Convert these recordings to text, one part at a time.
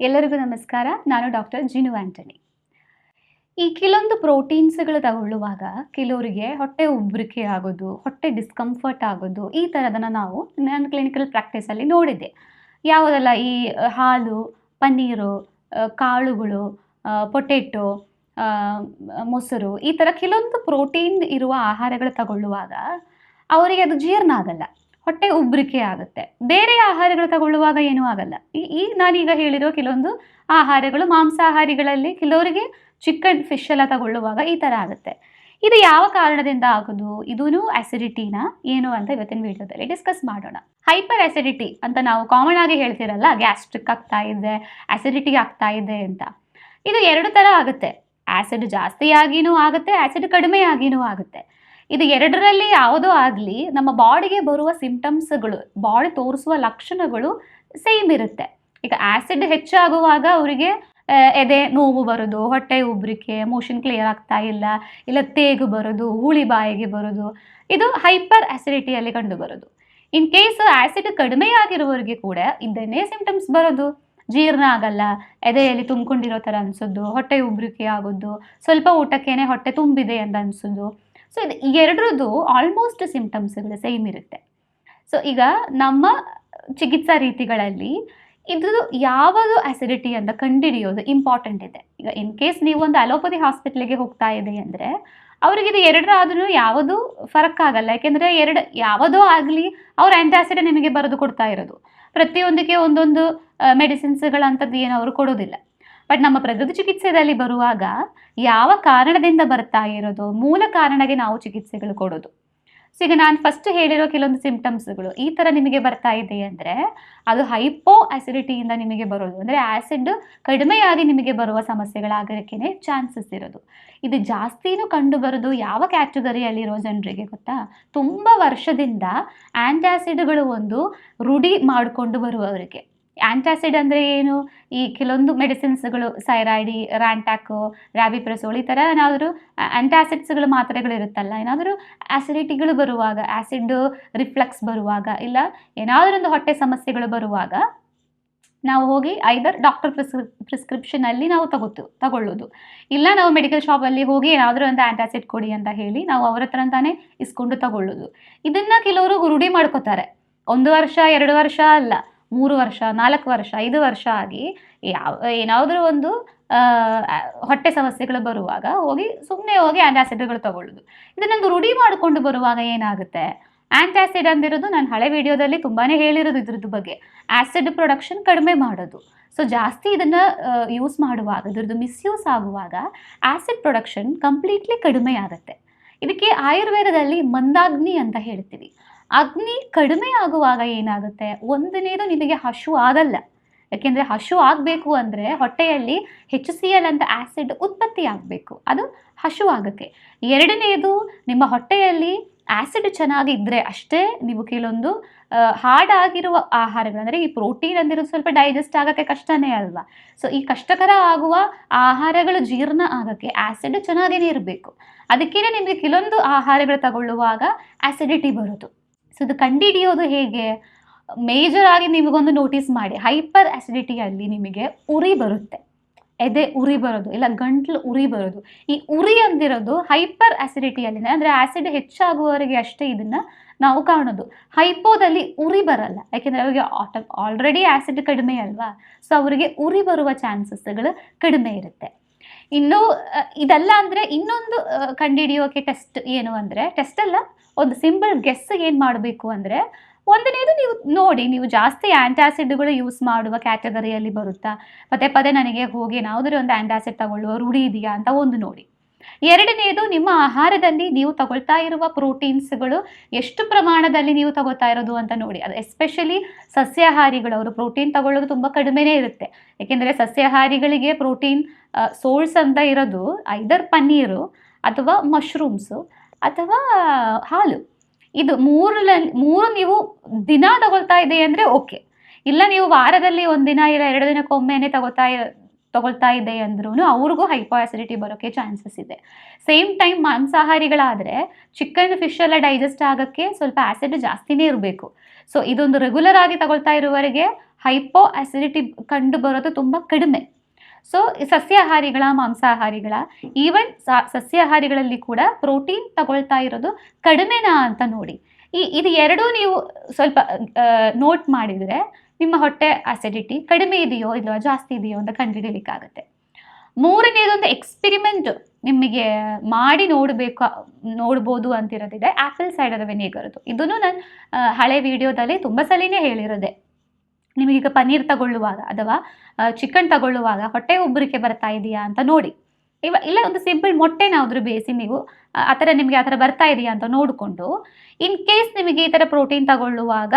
ಎಲ್ಲರಿಗೂ ನಮಸ್ಕಾರ. ನಾನು ಡಾಕ್ಟರ್ ಜಿನು ಆಂಟನಿ. ಈ ಕೆಲವೊಂದು ಪ್ರೋಟೀನ್ಸ್ಗಳು ತಗೊಳ್ಳುವಾಗ ಕೆಲವರಿಗೆ ಹೊಟ್ಟೆ ಉಬ್ಬರಿಕೆ ಆಗೋದು, ಹೊಟ್ಟೆ ಡಿಸ್ಕಂಫರ್ಟ್ ಆಗೋದು ಈ ಥರದನ್ನು ನಾವು ನನ್ನ ಕ್ಲಿನಿಕಲ್ ಪ್ರಾಕ್ಟೀಸಲ್ಲಿ ನೋಡಿದ್ದೆ. ಯಾವುದೆಲ್ಲ ಈ ಹಾಲು, ಪನ್ನೀರು ಕಾಳುಗಳು ಪೊಟೆಟೊ ಮೊಸರು ಈ ಥರ ಕೆಲವೊಂದು ಪ್ರೋಟೀನ್ ಇರುವ ಆಹಾರಗಳು ತಗೊಳ್ಳುವಾಗ ಅವರಿಗೆ ಅದು ಜೀರ್ಣ ಆಗಲ್ಲ. ಹೊಟ್ಟೆ ಉಬ್ಬರಿಕೆ ಆಗುತ್ತೆ. ಬೇರೆ ಆಹಾರಗಳು ತಗೊಳ್ಳುವಾಗ ಏನೂ ಆಗಲ್ಲ. ಈಗ ನಾನೀಗ ಹೇಳಿರೋ ಕೆಲವೊಂದು ಆಹಾರಗಳು, ಮಾಂಸಾಹಾರಿಗಳಲ್ಲಿ ಕೆಲವರಿಗೆ ಚಿಕನ್ ಫಿಶ್ ಎಲ್ಲ ತಗೊಳ್ಳುವಾಗ ಈ ಥರ ಆಗುತ್ತೆ. ಇದು ಯಾವ ಕಾರಣದಿಂದ ಆಗೋದು? ಇದೂ ಆಸಿಡಿಟಿನ ಏನು ಅಂತ ಇವತ್ತಿನ ವಿಡಿಯೋದಲ್ಲಿ ಡಿಸ್ಕಸ್ ಮಾಡೋಣ. ಹೈಪರ್ ಆಸಿಡಿಟಿ ಅಂತ ನಾವು ಕಾಮನ್ ಆಗಿ ಹೇಳ್ತಿರಲ್ಲ ಗ್ಯಾಸ್ಟ್ರಿಕ್ ಆಗ್ತಾ ಇದೆ ಆಸಿಡಿಟಿ ಆಗ್ತಾ ಇದೆ ಅಂತ. ಇದು ಎರಡು ಥರ ಆಗುತ್ತೆ. ಆ್ಯಸಿಡ್ ಜಾಸ್ತಿ ಆಗಿನೂ ಆಗುತ್ತೆ ಆ್ಯಸಿಡ್ ಕಡಿಮೆ ಆಗಿನೂ ಆಗುತ್ತೆ. ಇದು ಎರಡರಲ್ಲಿ ಯಾವುದೋ ಆಗಲಿ ನಮ್ಮ ಬಾಡಿಗೆ ಬರುವ ಸಿಂಪ್ಟಮ್ಸ್ಗಳು ಬಾಡಿ ತೋರಿಸುವ ಲಕ್ಷಣಗಳು ಸೇಮ್ ಇರುತ್ತೆ. ಈಗ ಆಸಿಡ್ ಹೆಚ್ಚಾಗುವಾಗ ಅವರಿಗೆ ಎದೆ ನೋವು ಬರೋದು, ಹೊಟ್ಟೆ ಉಬ್ಬರಿಕೆ ಮೋಷನ್ ಕ್ಲಿಯರ್ ಆಗ್ತಾ ಇಲ್ಲ ಇಲ್ಲ ತೇಗು ಬರೋದು, ಹುಳಿ ಬಾಯಿಗೆ ಬರೋದು, ಇದು ಹೈಪರ್ ಆ್ಯಸಿಡಿಟಿಯಲ್ಲಿ ಕಂಡು ಬರೋದು. ಇನ್ ಕೇಸ್ ಆ್ಯಸಿಡ್ ಕಡಿಮೆ ಆಗಿರುವವರಿಗೆ ಕೂಡ ಇದನ್ನೇ ಸಿಂಪ್ಟಮ್ಸ್ ಬರೋದು. ಜೀರ್ಣ ಆಗಲ್ಲ, ಎದೆಯಲ್ಲಿ ತುಂಬಿಕೊಂಡಿರೋ ಥರ ಅನಿಸೋದು, ಹೊಟ್ಟೆ ಉಬ್ಬರಿಕೆ ಆಗೋದು, ಸ್ವಲ್ಪ ಊಟಕ್ಕೇನೆ ಹೊಟ್ಟೆ ತುಂಬಿದೆ ಅಂತ ಅನಿಸೋದು ಸೊ ಇದು ಎರಡರದ್ದು ಆಲ್ಮೋಸ್ಟ್ ಸಿಂಪ್ಟಮ್ಸ್ಗಳು ಸೇಮ್ ಇರುತ್ತೆ. ಸೊ ಈಗ ನಮ್ಮ ಚಿಕಿತ್ಸಾ ರೀತಿಗಳಲ್ಲಿ ಇದು ಯಾವುದು ಆ್ಯಸಿಡಿಟಿ ಅಂತ ಕಂಡುಹಿಡಿಯೋದು ಇಂಪಾರ್ಟೆಂಟ್ ಇದೆ. ಈಗ ಇನ್ ಕೇಸ್ ನೀವು ಒಂದು ಅಲೋಪತಿ ಹಾಸ್ಪಿಟ್ಲಿಗೆ ಹೋಗ್ತಾ ಇದೆ ಅಂದರೆ, ಅವ್ರಿಗೆ ಇದು ಎರಡರಾದ್ರೂ ಯಾವುದು ಫರಕ್ ಆಗಲ್ಲ. ಯಾಕೆಂದರೆ ಎರಡು, ಯಾವುದೋ ಆಗಲಿ ಅವ್ರು ಆ್ಯಂಟಾಸಿಡ್ ನಿಮಗೆ ಬರೆದು ಕೊಡ್ತಾ ಇರೋದು. ಪ್ರತಿಯೊಂದಕ್ಕೆ ಒಂದೊಂದು ಮೆಡಿಸಿನ್ಸ್ಗಳಂಥದ್ದು ಏನು ಅವರು ಕೊಡೋದಿಲ್ಲ. ಬಟ್ ನಮ್ಮ ಪ್ರಕೃತಿ ಚಿಕಿತ್ಸೆಯಲ್ಲಿ ಬರುವಾಗ ಯಾವ ಕಾರಣದಿಂದ ಬರ್ತಾ ಇರೋದು? ಮೂಲ ಕಾರಣಕ್ಕೆ ನಾವು ಚಿಕಿತ್ಸೆಗಳು ಕೊಡೋದು. ಸೊ ಈಗ ನಾನು ಫಸ್ಟ್ ಹೇಳಿರೋ ಕೆಲವೊಂದು ಸಿಂಪ್ಟಮ್ಸ್ಗಳು ಈ ಥರ ನಿಮಗೆ ಬರ್ತಾ ಇದೆ ಅಂದರೆ ಅದು ಹೈಪೋ ಆಸಿಡಿಟಿಯಿಂದ ನಿಮಗೆ ಬರೋದು. ಅಂದರೆ ಆ್ಯಸಿಡ್ ಕಡಿಮೆಯಾಗಿ ನಿಮಗೆ ಬರುವ ಸಮಸ್ಯೆಗಳಾಗೋಕ್ಕೆ ಚಾನ್ಸಸ್ ಇರೋದು. ಇದು ಜಾಸ್ತಿನೂ ಕಂಡು ಬರೋದು ಯಾವ ಕ್ಯಾಟಗರಿಯಲ್ಲಿರೋ ಜನರಿಗೆ ಗೊತ್ತಾ? ತುಂಬ ವರ್ಷದಿಂದ ಆ್ಯಂಟಾಸಿಡ್ಗಳು ಒಂದು ರೂಢಿ ಮಾಡಿಕೊಂಡು ಬರುವವರಿಗೆ. ಆ್ಯಂಟಾಸಿಡ್ ಅಂದರೆ ಏನು? ಈ ಕೆಲವೊಂದು ಮೆಡಿಸಿನ್ಸ್ಗಳು ಸೈರಾಯ್ಡಿ ರ್ಯಾಂಟ್ಯಾಕು ರ್ಯಾಬಿಪ್ರಸೋಲ್ ಈ ಥರ ಏನಾದರೂ ಆ್ಯಂಟಾಸಿಡ್ಸ್ಗಳು ಮಾತ್ರೆಗಳು ಇರುತ್ತಲ್ಲ, ಏನಾದರೂ ಆ್ಯಸಿಡಿಟಿಗಳು ಬರುವಾಗ ಆ್ಯಸಿಡ್ ರಿಫ್ಲಕ್ಸ್ ಬರುವಾಗ, ಇಲ್ಲ ಏನಾದರೂ ಒಂದು ಹೊಟ್ಟೆ ಸಮಸ್ಯೆಗಳು ಬರುವಾಗ, ನಾವು ಹೋಗಿ ಐದರ್ ಡಾಕ್ಟರ್ ಪ್ರಿಸ್ಕ್ರಿ ಪ್ರಿಸ್ಕ್ರಿಪ್ಷನಲ್ಲಿ ನಾವು ತಗೋತು ತಗೊಳ್ಳೋದು. ಇಲ್ಲ ನಾವು ಮೆಡಿಕಲ್ ಶಾಪಲ್ಲಿ ಹೋಗಿ ಏನಾದರೂ ಒಂದು ಆ್ಯಂಟಾಸಿಡ್ ಕೊಡಿ ಅಂತ ಹೇಳಿ ನಾವು ಅವ್ರ ಹತ್ರ ಅಂತಾನೆ ಇಸ್ಕೊಂಡು ತಗೊಳ್ಳೋದು. ಇದನ್ನು ಕೆಲವರು ರೂಢಿ ಮಾಡ್ಕೋತಾರೆ. ಒಂದು ವರ್ಷ, ಎರಡು ವರ್ಷ ಅಲ್ಲ. ಮೂರು ವರ್ಷ, ನಾಲ್ಕು ವರ್ಷ, ಐದು ವರ್ಷ ಆಗಿ ಯಾವ, ಏನಾದರೂ ಒಂದು ಹೊಟ್ಟೆ ಸಮಸ್ಯೆಗಳು ಬರುವಾಗ ಹೋಗಿ ಸುಮ್ಮನೆ ಹೋಗಿ ಆ್ಯಂಟಾಸಿಡ್ಗಳು ತಗೊಳ್ಳೋದು. ಇದನ್ನೊಂದು ರೂಢಿ ಮಾಡಿಕೊಂಡು ಬರುವಾಗ ಏನಾಗುತ್ತೆ? ಆ್ಯಂಟಾಸಿಡ್ ಅಂದಿರೋದು ನಾನು ಹಳೆ ವಿಡಿಯೋದಲ್ಲಿ ತುಂಬಾ ಹೇಳಿರೋದು ಇದ್ರದ್ದು ಬಗ್ಗೆ. ಆ್ಯಸಿಡ್ ಪ್ರೊಡಕ್ಷನ್ ಕಡಿಮೆ ಮಾಡೋದು. ಸೊ ಜಾಸ್ತಿ ಇದನ್ನು ಯೂಸ್ ಮಾಡುವಾಗ, ಇದ್ರದ್ದು ಮಿಸ್ಯೂಸ್ ಆಗುವಾಗ ಆ್ಯಸಿಡ್ ಪ್ರೊಡಕ್ಷನ್ ಕಂಪ್ಲೀಟ್ಲಿ ಕಡಿಮೆ ಆಗುತ್ತೆ. ಇದಕ್ಕೆ ಆಯುರ್ವೇದದಲ್ಲಿ ಮಂದಾಗ್ನಿ ಅಂತ ಹೇಳ್ತೀವಿ. ಅಗ್ನಿ ಕಡಿಮೆ ಆಗುವಾಗ ಏನಾಗುತ್ತೆ? ಒಂದನೇದು ನಿಮಗೆ ಹಶು ಆಗಲ್ಲ. ಯಾಕೆಂದರೆ ಹಶು ಆಗಬೇಕು ಅಂದರೆ ಹೊಟ್ಟೆಯಲ್ಲಿ ಹೆಚ್ ಸಿ ಎಲ್ ಅಂತ ಆ್ಯಸಿಡ್ ಉತ್ಪತ್ತಿ ಆಗಬೇಕು. ಅದು ಹಶು ಆಗುತ್ತೆ. ಎರಡನೆಯದು ನಿಮ್ಮ ಹೊಟ್ಟೆಯಲ್ಲಿ ಆ್ಯಸಿಡ್ ಚೆನ್ನಾಗಿದ್ದರೆ ಅಷ್ಟೇ ನೀವು ಕೆಲವೊಂದು ಹಾರ್ಡ್ ಆಗಿರುವ ಆಹಾರಗಳು, ಅಂದರೆ ಈ ಪ್ರೋಟೀನ್ ಅಂದಿರೋದು ಸ್ವಲ್ಪ ಡೈಜೆಸ್ಟ್ ಆಗೋಕ್ಕೆ ಕಷ್ಟನೇ ಅಲ್ವಾ? ಸೊ ಈ ಕಷ್ಟಕರ ಆಗುವ ಆಹಾರಗಳು ಜೀರ್ಣ ಆಗೋಕ್ಕೆ ಆ್ಯಸಿಡ್ ಚೆನ್ನಾಗೇ ಇರಬೇಕು. ಅದಕ್ಕೇನೆ ನಿಮಗೆ ಕೆಲವೊಂದು ಆಹಾರಗಳು ತಗೊಳ್ಳುವಾಗ ಆ್ಯಸಿಡಿಟಿ ಬರೋದು. ಸೊ ಇದು ಕಂಡುಹಿಡಿಯೋದು ಹೇಗೆ? ಮೇಜರ್ ಆಗಿ ನಿಮಗೊಂದು ನೋಟಿಸ್ ಮಾಡಿ. ಹೈಪರ್ ಆ್ಯಸಿಡಿಟಿಯಲ್ಲಿ ನಿಮಗೆ ಉರಿ ಬರುತ್ತೆ. ಎದೆ ಉರಿ ಬರೋದು, ಇಲ್ಲ ಗಂಟ್ಲು ಉರಿ ಬರೋದು. ಈ ಉರಿ ಅಂದಿರೋದು ಹೈಪರ್ ಆಸಿಡಿಟಿಯಲ್ಲಿನೇ ಅಂದರೆ ಆಸಿಡ್ ಹೆಚ್ಚಾಗುವವರೆಗೆ ಅಷ್ಟೇ ಇದನ್ನು ನಾವು ಕಾಣೋದು. ಹೈಪೋದಲ್ಲಿ ಉರಿ ಬರಲ್ಲ. ಯಾಕೆಂದರೆ ಅವರಿಗೆ ಆಟ ಆಲ್ರೆಡಿ ಆ್ಯಸಿಡ್ ಕಡಿಮೆ ಅಲ್ವಾ? ಸೊ ಅವರಿಗೆ ಉರಿ ಬರುವ ಚಾನ್ಸಸ್ಗಳು ಕಡಿಮೆ ಇರುತ್ತೆ. ಇನ್ನು ಇದೆಲ್ಲ ಅಂದರೆ ಇನ್ನೊಂದು ಕಂಡುಹಿಡಿಯೋಕೆ ಟೆಸ್ಟ್ ಏನು ಅಂದರೆ ಟೆಸ್ಟ್ ಅಲ್ಲ, ಒಂದು ಸಿಂಪಲ್ ಗೆಸ್ ಏನು ಮಾಡಬೇಕು ಅಂದರೆ, ಒಂದನೇದು ನೀವು ನೋಡಿ, ನೀವು ಜಾಸ್ತಿ ಆ್ಯಂಟಾಸಿಡ್ಗಳು ಯೂಸ್ ಮಾಡುವ ಕ್ಯಾಟಗರಿಯಲ್ಲಿ ಬರುತ್ತಾ? ಪದೇ ಪದೇ ನನಗೆ ಹೋಗಿ ಯಾವುದಾದ್ರು ಒಂದು ಆ್ಯಂಟಾಸಿಡ್ ತಗೊಳ್ಳುವ ರೂಢಿ ಇದೆಯಾ ಅಂತ ಒಂದು ನೋಡಿ. ಎರಡನೇದು, ನಿಮ್ಮ ಆಹಾರದಲ್ಲಿ ನೀವು ತಗೊಳ್ತಾ ಇರುವ ಪ್ರೋಟೀನ್ಸ್ಗಳು ಎಷ್ಟು ಪ್ರಮಾಣದಲ್ಲಿ ನೀವು ತಗೋತಾ ಇರೋದು ಅಂತ ನೋಡಿ. ಅದು ಎಸ್ಪೆಷಲಿ ಸಸ್ಯಾಹಾರಿಗಳು ಅವರು ಪ್ರೋಟೀನ್ ತಗೊಳ್ಳೋದು ತುಂಬ ಕಡಿಮೆನೇ ಇರುತ್ತೆ. ಏಕೆಂದರೆ ಸಸ್ಯಾಹಾರಿಗಳಿಗೆ ಪ್ರೋಟೀನ್ ಸೋರ್ಸ್ ಅಂತ ಇರೋದು ಐದರ್ ಪನ್ನೀರು ಅಥವಾ ಮಶ್ರೂಮ್ಸು ಅಥವಾ ಹಾಲು. ಇದು ಮೂರಲ್ಲಿ ಮೂರು ನೀವು ದಿನ ತಗೊಳ್ತಾ ಇದೆ ಅಂದರೆ ಓಕೆ ಇಲ್ಲ ನೀವು ವಾರದಲ್ಲಿ ಒಂದಿನ ಇಲ್ಲ ಎರಡು ದಿನಕ್ಕೊಮ್ಮೆನೇ ತಗೋತಾ ತಗೊಳ್ತಾ ಇದೆ ಅಂದ್ರೂ ಅವ್ರಿಗೂ ಹೈಪೋ ಆಸಿಡಿಟಿ ಬರೋಕ್ಕೆ ಚಾನ್ಸಸ್ ಇದೆ. ಸೇಮ್ ಟೈಮ್ ಮಾಂಸಾಹಾರಿಗಳಾದರೆ ಚಿಕನ್ ಫಿಶ್ ಎಲ್ಲ ಡೈಜೆಸ್ಟ್ ಆಗೋಕ್ಕೆ ಸ್ವಲ್ಪ ಆಸಿಡ್ ಜಾಸ್ತಿನೇ ಇರಬೇಕು. ಸೊ ಇದೊಂದು ರೆಗ್ಯುಲರ್ ಆಗಿ ತಗೊಳ್ತಾ ಇರುವವರೆಗೆ ಹೈಪೋ ಆಸಿಡಿಟಿ ಕಂಡು ಬರೋದು ತುಂಬ ಕಡಿಮೆ. ಸೊ ಸಸ್ಯಾಹಾರಿಗಳ, ಮಾಂಸಾಹಾರಿಗಳ ಈವನ್ ಸಸ್ಯಾಹಾರಿಗಳಲ್ಲಿ ಕೂಡ ಪ್ರೋಟೀನ್ ತಗೊಳ್ತಾ ಇರೋದು ಕಡಿಮೆನಾ ಅಂತ ನೋಡಿ. ಈ, ಇದು ಎರಡೂ ನೀವು ಸ್ವಲ್ಪ ನೋಟ್ ಮಾಡಿದರೆ ನಿಮ್ಮ ಹೊಟ್ಟೆ ಅಸಿಡಿಟಿ ಕಡಿಮೆ ಇದೆಯೋ ಇಲ್ಲವಾ ಜಾಸ್ತಿ ಇದೆಯೋ ಅಂತ ಕಂಡುಹಿಡಿಯಲಿಕ್ಕಾಗತ್ತೆ. ಮೂರನೇದೊಂದು ಎಕ್ಸ್ಪೆರಿಮೆಂಟ್ ನಿಮಗೆ ಮಾಡಿ ನೋಡಬೇಕು, ನೋಡ್ಬೋದು ಅಂತಿರೋದಿದೆ ಆ್ಯಪಲ್ ಸೈಡರ್ ವಿನೇಗರ್ದು ಇದನ್ನು ನಾನು ಹಳೆ ವಿಡಿಯೋದಲ್ಲಿ ತುಂಬ ಸಲಿನೇ ಹೇಳಿರೋದೆ. ನಿಮಗೀಗ ಪನ್ನೀರ್ ತಗೊಳ್ಳುವಾಗ ಅಥವಾ ಚಿಕನ್ ತಗೊಳ್ಳುವಾಗ ಹೊಟ್ಟೆ ಉಬ್ಬರಿಕೆ ಬರ್ತಾ ಇದೆಯಾ ಅಂತ ನೋಡಿ. ಇವ, ಇಲ್ಲ ಒಂದು ಸಿಂಪಲ್ ಮೊಟ್ಟೆನಾದರೂ ಬೇಯಿಸಿ ನೀವು, ಆ ಥರ ನಿಮಗೆ ಆ ಥರ ಬರ್ತಾ ಇದೆಯಾ ಅಂತ ನೋಡಿಕೊಂಡು ಇನ್ ಕೇಸ್ ನಿಮಗೆ ಈ ಥರ ಪ್ರೋಟೀನ್ ತಗೊಳ್ಳುವಾಗ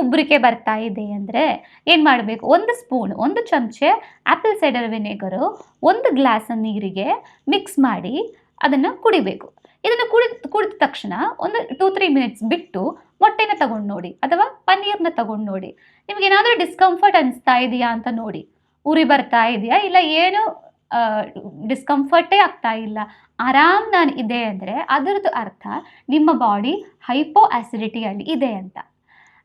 ಉಬ್ಬರಿಕೆ ಬರ್ತಾ ಇದೆ ಅಂದರೆ ಏನು ಮಾಡಬೇಕು? ಒಂದು ಸ್ಪೂನ್ ಒಂದು ಚಮಚೆ ಆ್ಯಪಲ್ ಸೈಡರ್ ವಿನೆಗರು ಒಂದು ಗ್ಲಾಸ್ ನೀರಿಗೆ ಮಿಕ್ಸ್ ಮಾಡಿ ಅದನ್ನು ಕುಡಿಬೇಕು. ಇದನ್ನು ಕುಡಿ ಕುಡಿದ ತಕ್ಷಣ ಒಂದು ಟೂ ತ್ರೀ ಮಿನಿಟ್ಸ್ ಬಿಟ್ಟು ಮೊಟ್ಟೆನ ತಗೊಂಡು ನೋಡಿ, ಅಥವಾ ಪನ್ನೀರ್ನ ತಗೊಂಡು ನೋಡಿ. ನಿಮಗೇನಾದರೂ ಡಿಸ್ಕಂಫರ್ಟ್ ಅನಿಸ್ತಾ ಇದೆಯಾ ಅಂತ ನೋಡಿ. ಉರಿ ಬರ್ತಾ ಇದೆಯಾ? ಇಲ್ಲ ಏನು ಡಿಸ್ಕಂಫರ್ಟೇ ಆಗ್ತಾ ಇಲ್ಲ. ಆರಾಮ್ ನಾನು ಇದೆ ಅಂದರೆ ಅದರದ್ದು ಅರ್ಥ ನಿಮ್ಮ ಬಾಡಿ ಹೈಪೋ ಆ್ಯಸಿಡಿಟಿಯಲ್ಲಿ ಇದೆ ಅಂತ.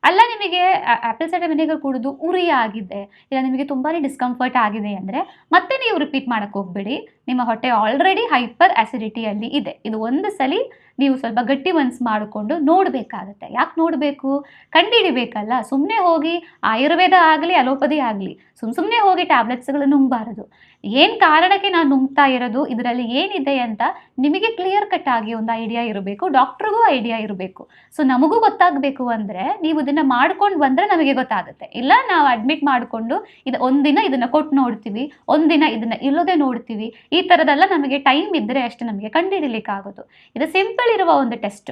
ಅಲ್ಲ, ನಿಮಗೆ ಆಪಲ್ ಸೈಡರ್ ವಿನೆಗರ್ ಕುಡಿದು ಉರಿ ಆಗಿದೆ, ಇಲ್ಲ ನಿಮಗೆ ತುಂಬಾ ಡಿಸ್ಕಂಫರ್ಟ್ ಆಗಿದೆ ಅಂದರೆ ಮತ್ತೆ ನೀವು ರಿಪೀಟ್ ಮಾಡೋಕ್ಕೆ ಹೋಗ್ಬೇಡಿ. ನಿಮ್ಮ ಹೊಟ್ಟೆ ಆಲ್ರೆಡಿ ಹೈಪರ್ ಆಸಿಡಿಟಿಯಲ್ಲಿ ಇದೆ. ಇದು ಒಂದು ಸಲ ನೀವು ಸ್ವಲ್ಪ ಗಟ್ಟಿ ಮನ್ಸು ಮಾಡಿಕೊಂಡು ನೋಡಬೇಕಾಗತ್ತೆ. ಯಾಕೆ ನೋಡಬೇಕು? ಕಂಡುಹಿಡಿಬೇಕಲ್ಲ ಸುಮ್ಮನೆ ಹೋಗಿ ಆಯುರ್ವೇದ ಆಗಲಿ, ಅಲೋಪದಿ ಆಗಲಿ ಸುಮ್ಮ ಸುಮ್ಮನೆ ಹೋಗಿ ಟ್ಯಾಬ್ಲೆಟ್ಸ್ಗಳು ನುಂಗಬಾರದು. ಏನು ಕಾರಣಕ್ಕೆ ನಾನು ನುಂಗ್ತಾ ಇರೋದು? ಇದರಲ್ಲಿ ಏನಿದೆ ಅಂತ ನಿಮಗೆ ಕ್ಲಿಯರ್ ಕಟ್ ಆಗಿ ಒಂದು ಐಡಿಯಾ ಇರಬೇಕು ಡಾಕ್ಟ್ರಿಗೂ ಐಡಿಯಾ ಇರಬೇಕು. ಸೊ ನಮಗೂ ಗೊತ್ತಾಗಬೇಕು ಅಂದರೆ ನೀವು ಇದನ್ನು ಮಾಡ್ಕೊಂಡು ಬಂದರೆ ನಮಗೆ ಗೊತ್ತಾಗುತ್ತೆ. ಇಲ್ಲ, ನಾವು ಅಡ್ಮಿಟ್ ಮಾಡಿಕೊಂಡು ಇದು ಒಂದಿನ ಇದನ್ನು ಕೊಟ್ಟು ನೋಡ್ತೀವಿ ಒಂದಿನ ಇದನ್ನು ಇಲ್ಲದೆ ನೋಡ್ತೀವಿ, ಈ ಥರದೆಲ್ಲ ನಮಗೆ ಟೈಮ್ ಇದ್ದರೆ ಅಷ್ಟೇ ನಮಗೆ ಕಂಡುಹಿಡಿಲಿಕ್ಕಾಗೋದು. ಇದು ಸಿಂಪಲ್ ಇರುವ ಒಂದು ಟೆಸ್ಟ್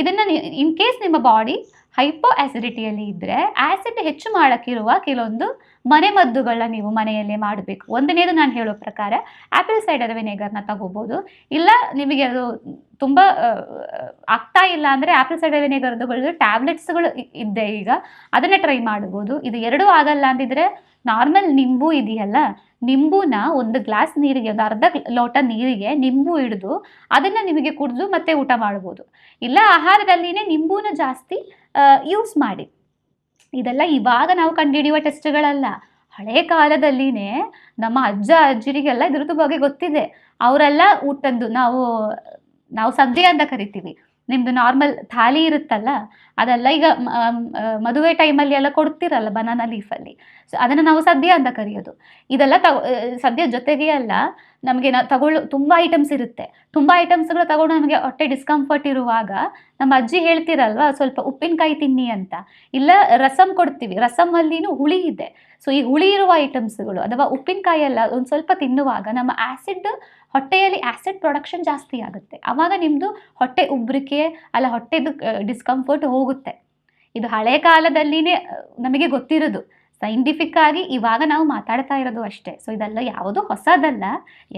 ಇದನ್ನು ಇನ್ ಕೇಸ್ ನಿಮ್ಮ ಬಾಡಿ ಹೈಪೋ ಆಸಿಡಿಟಿಯಲ್ಲಿ ಇದ್ದರೆ ಆ್ಯಸಿಡ್ ಹೆಚ್ಚು ಮಾಡೋಕ್ಕಿರುವ ಕೆಲವೊಂದು ಮನೆಮದ್ದುಗಳನ್ನ ನೀವು ಮನೆಯಲ್ಲೇ ಮಾಡಬೇಕು. ಒಂದನೇದು ನಾನು ಹೇಳೋ ಪ್ರಕಾರ ಆ್ಯಪಲ್ ಸೈಡರ್ ವಿನೆಗರ್ನ ತಗೋಬೋದು. ಇಲ್ಲ, ನಿಮಗೆ ಅದು ತುಂಬ ಆಗ್ತಾ ಇಲ್ಲ ಅಂದರೆ ಆ್ಯಪಲ್ ಸೈಡರ್ ವಿನೆಗರ್ದುಗಳು ಟ್ಯಾಬ್ಲೆಟ್ಸ್ಗಳು ಇದೆ ಈಗ. ಅದನ್ನು ಟ್ರೈ ಮಾಡ್ಬೋದು. ಇದು ಎರಡೂ ಆಗಲ್ಲ ಅಂದಿದ್ರೆ ನಾರ್ಮಲ್ ನಿಂಬು ಇದೆಯಲ್ಲ, ನಿಂಬುನ ಒಂದು ಗ್ಲಾಸ್ ನೀರಿಗೆ, ಒಂದು ಅರ್ಧ ಲೋಟ ನೀರಿಗೆ ನಿಂಬು ಹಿಡಿದು ಅದನ್ನು ನಿಮಗೆ ಕುಡಿದು ಮತ್ತೆ ಊಟ ಮಾಡ್ಬೋದು. ಇಲ್ಲ, ಆಹಾರದಲ್ಲಿನೇ ನಿಂಬುನ ಜಾಸ್ತಿ ಯೂಸ್ ಮಾಡಿ. ಇದೆಲ್ಲ ಇವಾಗ ನಾವು ಕಂಡುಹಿಡಿಯುವ ಟೆಸ್ಟ್ಗಳಲ್ಲ ಹಳೆ ಕಾಲದಲ್ಲಿನೇ ನಮ್ಮ ಅಜ್ಜ, ಅಜ್ಜಿರಿಗೆಲ್ಲ ಇದ್ರದ್ದು ಬಗ್ಗೆ ಗೊತ್ತಿದೆ. ಅವರೆಲ್ಲ ಊಟದ್ದು ನಾವು ನಾವು ಸದ್ಯ ಅಂತ ಕರಿತೀವಿ. ನಿಮ್ಮದು ನಾರ್ಮಲ್ ಥಾಲಿ ಇರುತ್ತಲ್ಲ ಅದೆಲ್ಲ ಈಗ ಮದುವೆ ಟೈಮಲ್ಲಿ ಎಲ್ಲ ಕೊಡ್ತಿರಲ್ಲ ಬನಾನಾ ಲೀಫಲ್ಲಿ ಸೊ ಅದನ್ನು ನಾವು ಸದ್ಯ ಅಂತ ಕರೆಯೋದು. ಇದೆಲ್ಲ ತಗೋ ಸದ್ಯ ಜೊತೆಗೆ ಅಲ್ಲ, ನಮಗೆ ನಾವು ತಗೊಳ್ಳೋ, ತುಂಬ ಐಟಮ್ಸ್ ಇರುತ್ತೆ. ತುಂಬ ಐಟಮ್ಸ್ಗಳು ತಗೊಂಡು ನಮಗೆ ಹೊಟ್ಟೆ ಡಿಸ್ಕಂಫರ್ಟ್ ಇರುವಾಗ, ನಮ್ಮ ಅಜ್ಜಿ ಹೇಳ್ತಿರಲ್ವಾ, ಸ್ವಲ್ಪ ಉಪ್ಪಿನಕಾಯಿ ತಿನ್ನಿ ಅಂತ. ಇಲ್ಲ ರಸಮ್ ಕೊಡ್ತೀವಿ. ರಸಮಲ್ಲಿನೂ ಹುಳಿ ಇದೆ. ಸೊ ಈ ಹುಳಿ ಇರುವ ಐಟಮ್ಸ್ಗಳು ಅಥವಾ ಉಪ್ಪಿನಕಾಯಿ ಎಲ್ಲ ಒಂದು ಸ್ವಲ್ಪ ತಿನ್ನುವಾಗ, ನಮ್ಮ ಆ್ಯಸಿಡ್ ಹೊಟ್ಟೆಯಲ್ಲಿ ಆ್ಯಸಿಡ್ ಪ್ರೊಡಕ್ಷನ್ ಜಾಸ್ತಿ ಆಗುತ್ತೆ. ಆವಾಗ ನಿಮ್ಮದು ಹೊಟ್ಟೆ ಉಬ್ಬರಿಕೆ ಅಲ್ಲ ಹೊಟ್ಟೆದು ಡಿಸ್ಕಂಫರ್ಟ್ ಹೋಗುತ್ತೆ. ಇದು ಹಳೆ ಕಾಲದಲ್ಲಿನೇ ನಮಗೆ ಗೊತ್ತಿರೋದು. ಸೈಂಟಿಫಿಕ್ ಆಗಿ ಇವಾಗ ನಾವು ಮಾತಾಡ್ತಾ ಇರೋದು ಅಷ್ಟೇ. ಸೊ ಇದೆಲ್ಲ ಯಾವುದು ಹೊಸದಲ್ಲ.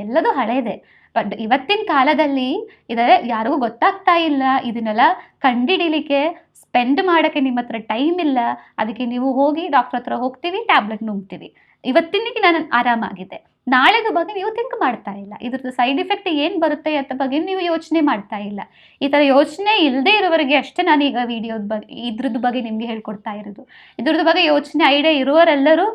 ಎಲ್ಲದೂ ಹಳೇದೆ. ಬಟ್ ಇವತ್ತಿನ ಕಾಲದಲ್ಲಿ ಇದರ ಯಾರಿಗೂ ಗೊತ್ತಾಗ್ತಾ ಇಲ್ಲ. ಇದನ್ನೆಲ್ಲ ಕಂಡಿಡಿಲಿಕ್ಕೆ ಸ್ಪೆಂಡ್ ಮಾಡೋಕ್ಕೆ ನಿಮ್ಮ ಹತ್ರ ಟೈಮ್ ಇಲ್ಲ. ಅದಕ್ಕೆ ನೀವು ಹೋಗಿ ಡಾಕ್ಟ್ರ್ ಹತ್ರ ಹೋಗ್ತೀವಿ ಟ್ಯಾಬ್ಲೆಟ್ ನುಂಗ್ತೀವಿ. ಇವತ್ತಿನ ನಾನು ಆರಾಮಾಗಿದೆ ನಾಳೆದು ಬಗ್ಗೆ ನೀವು ಥಿಂಕ್ ಮಾಡ್ತಾ ಇಲ್ಲ. ಇದ್ರದ್ದು ಸೈಡ್ ಇಫೆಕ್ಟ್ ಏನು ಬರುತ್ತೆ ಅಂತ ಬಗ್ಗೆ ನೀವು ಯೋಚನೆ ಮಾಡ್ತಾ ಇಲ್ಲ. ಈ ಥರ ಯೋಚನೆ ಇಲ್ಲದೆ ಇರೋವರೆಗೆ ಅಷ್ಟೇ ನಾನು ಈಗ ವಿಡಿಯೋದ ಬಗ್ಗೆ ಇದ್ರದ್ದು ಬಗ್ಗೆ ನಿಮಗೆ ಹೇಳ್ಕೊಡ್ತಾ ಇರೋದು. ಇದ್ರದ್ದು ಬಗ್ಗೆ ಯೋಚನೆ ಐಡಿಯಾ ಇರುವರೆಲ್ಲರೂ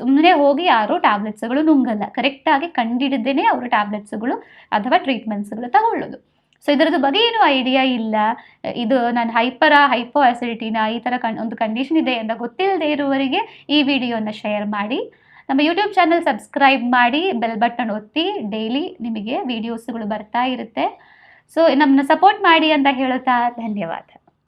ಸುಮ್ಮನೆ ಹೋಗಿ ಯಾರೂ ಟ್ಯಾಬ್ಲೆಟ್ಸ್ಗಳು ನುಂಗಲ್ಲ. ಕರೆಕ್ಟಾಗಿ ಕಂಡಿಡಿದ್ದೇನೆ ಅವರು ಟ್ಯಾಬ್ಲೆಟ್ಸ್ಗಳು ಅಥವಾ ಟ್ರೀಟ್ಮೆಂಟ್ಸ್ಗಳು ತಗೊಳ್ಳೋದು. ಸೊ ಇದರದ್ದು ಬಗ್ಗೆ ಏನು ಐಡಿಯಾ ಇಲ್ಲ. ಇದು ನಾನು ಹೈಪರ ಹೈಪೋ ಆಸಿಡಿಟಿನ ಈ ಥರ ಕಣ್, ಒಂದು ಕಂಡೀಷನ್ ಇದೆ ಅಂತ ಗೊತ್ತಿಲ್ಲದೆ ಇರುವವರಿಗೆ ಈ ವಿಡಿಯೋನ ಶೇರ್ ಮಾಡಿ ನಮ್ಮ ಯೂಟ್ಯೂಬ್ ಚಾನಲ್ ಸಬ್ಸ್ಕ್ರೈಬ್ ಮಾಡಿ ಬೆಲ್ ಬಟನ್ ಒತ್ತಿ ಡೈಲಿ ನಿಮಗೆ ವೀಡಿಯೋಸ್ಗಳು ಬರ್ತಾ ಇರುತ್ತೆ. ಸೊ ನಮ್ಮನ್ನ ಸಪೋರ್ಟ್ ಮಾಡಿ ಅಂತ ಹೇಳುತ್ತಾ ಧನ್ಯವಾದ.